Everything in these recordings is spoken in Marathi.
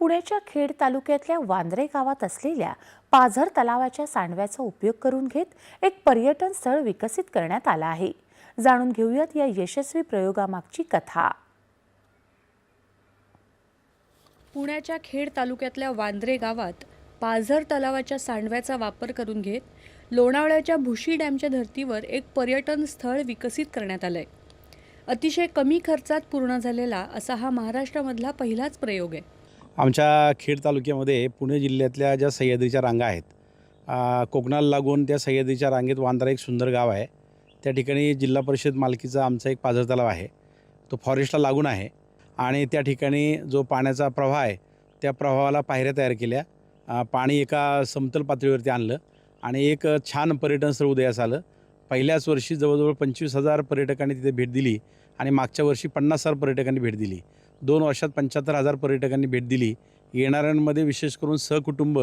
पुण्याच्या खेड तालुक्यातल्या वांद्रे गावात असलेल्या पाझर तलावाच्या सांडव्याचा उपयोग करून घेत एक पर्यटन स्थळ विकसित करण्यात आलं आहे. जाणून घेऊयात या यशस्वी प्रयोगामागची कथा. पुण्याच्या खेड तालुक्यातल्या वांद्रे गावात पाझर तलावाच्या सांडव्याचा वापर करून घेत लोणावळ्याच्या भुशी डॅमच्या धर्तीवर एक पर्यटन स्थळ विकसित करण्यात आलं आहे अतिशय कमी खर्चात पूर्ण झालेला असा हा महाराष्ट्रामधला पहिलाच प्रयोग आहे. आमच्या खेड तालुक्यामध्ये पुणे जिल्ह्यातल्या ज्या सह्याद्रीच्या रांगा आहेत कोकणाला लागून त्या सह्याद्रीच्या रांगेत वांद्रा एक सुंदर गाव आहे. त्या ठिकाणी जिल्हा परिषद मालकीचा आमचा एक पाझर तलाव आहे. तो फॉरेस्टला लागून आहे आणि त्या ठिकाणी जो पाण्याचा प्रवाह आहे त्या प्रवाहाला पायऱ्या तयार केल्या. पाणी एका समतल पातळीवरती आणलं आणि एक छान पर्यटन स्थळ उदयास आलं. पहिल्याच वर्षी जवळजवळ पंचवीस हजार पर्यटकांनी तिथे भेट दिली आणि मागच्या वर्षी पन्नास हजार पर्यटकांनी भेट दिली. दोन वर्षात पंच्याहत्तर हजार पर्यटकांनी भेट दिली. येणाऱ्यांमध्ये विशेष करून सहकुटुंब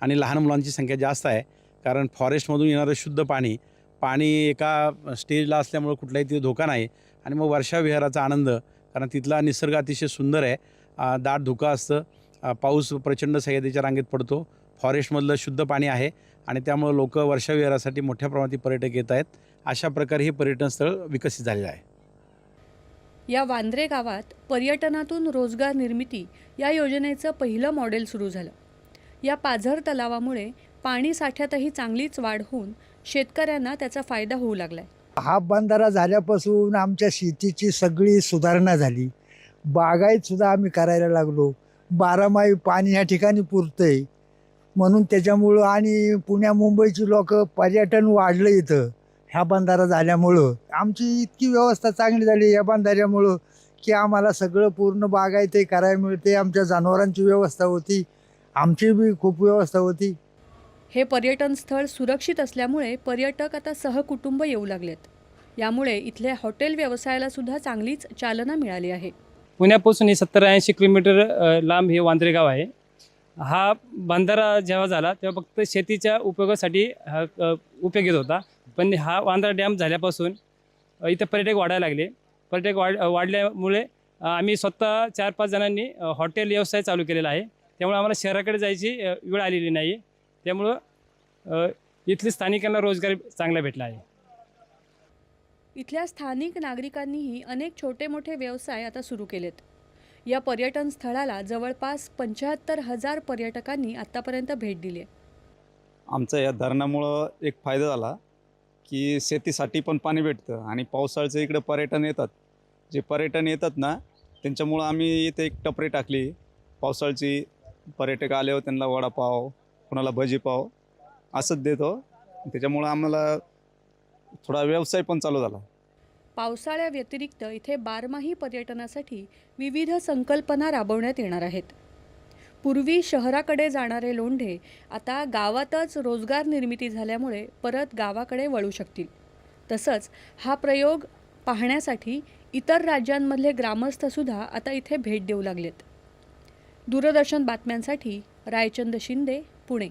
आणि लहान मुलांची संख्या जास्त आहे. कारण फॉरेस्टमधून येणारं शुद्ध पाणी पाणी एका स्टेजला असल्यामुळं कुठलाही तिथे धोका नाही आणि मग वर्षा विहाराचा आनंद कारण तिथला निसर्ग अतिशय सुंदर आहे. दाट धुका असतं पाऊस प्रचंड सह्याद्रीच्या रांगेत पडतो. फॉरेस्टमधलं शुद्ध पाणी आहे आणि त्यामुळं लोक वर्षाविहारासाठी मोठ्या प्रमाणात पर्यटक येत आहेत. अशा प्रकारे हे पर्यटन स्थळ विकसित झालेलं आहे. या वांद्रे गावात पर्यटनातून रोजगार निर्मिती या योजनेचं पहिलं मॉडेल सुरू झालं. या पाझर तलावामुळे पाणी साठ्यातही चांगलीच वाढ होऊन शेतकऱ्यांना त्याचा फायदा होऊ लागलाय. हा बंधारा झाल्यापासून आमच्या शेतीची सगळी सुधारणा झाली. बागायत सुद्धा आम्ही करायला लागलो. बारामाही पाणी या ठिकाणी पुरतंय. म्हणून त्याच्यामुळं आणि पुण्या मुंबईची लोक पर्यटन वाढलं इथं. ह्या बंधारा झाल्यामुळं आमची इतकी व्यवस्था चांगली झाली या बंधाऱ्यामुळं की आम्हाला सगळं पूर्ण बागायतही करायला मिळते. आमच्या जनावरांची व्यवस्था होती. आमची बी खूप व्यवस्था होती. हे पर्यटन स्थळ सुरक्षित असल्यामुळे पर्यटक आता सहकुटुंब येऊ लागलेत. यामुळे इथल्या हॉटेल व्यवसायाला सुद्धा चांगलीच चालना मिळाली आहे. पुण्यापासून हे सत्तर ऐंशी किलोमीटर लांब हे वांद्रे गाव आहे. हा बंधारा जेव्हा झाला तेव्हा फक्त शेतीच्या उपयोगासाठी हा उपयोग येत होता. पण हा वांद्रा डॅम झाल्यापासून इथं पर्यटक वाढायला लागले. पर्यटक वाढ वाढल्यामुळे आम्ही स्वतः चार पाच जणांनी हॉटेल व्यवसाय चालू केलेला आहे. त्यामुळे आम्हाला शहराकडे जायची वेळ आलेली नाही त्यामुळं इथली स्थानिकांना रोजगार चांगला भेटला आहे. इथल्या स्थानिक नागरिकांनीही अनेक छोटे मोठे व्यवसाय आता सुरू केलेत. या पर्यटन स्थळाला जवळपास पंच्याहत्तर हजार पर्यटकांनी आतापर्यंत भेट दिली आहे. आमचा या धरणामुळं एक फायदा झाला. की शेतीसाठी पण पाणी भेटतं आणि पावसाळ्याचं इकडं पर्यटन येतात. जे पर्यटन येतात ना त्यांच्यामुळं आम्ही इथे एक टपरी टाकली. पावसाळ्याची पर्यटक आल्यावर हो, त्यांना वडापाव कुणाला भजीपाव असंच देतो. त्याच्यामुळं आम्हाला थोडा व्यवसाय पण चालू झाला. पावसाळ्याव्यतिरिक्त इथे बारमाही पर्यटनासाठी विविध संकल्पना राबवण्यात येणार आहेत. पूर्वी शहराकडे जाणारे लोंढे आता गावातच रोजगार निर्मिती झाल्यामुळे परत गावाकडे वळू शकतील. तसंच हा प्रयोग पाहण्यासाठी इतर राज्यांमधले ग्रामस्थसुद्धा आता इथे भेट देऊ लागलेत. दूरदर्शन बातम्यांसाठी रायचंद शिंदे पुणे.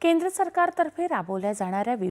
केंद्र सरकारतर्फे राबवल्या जाणाऱ्या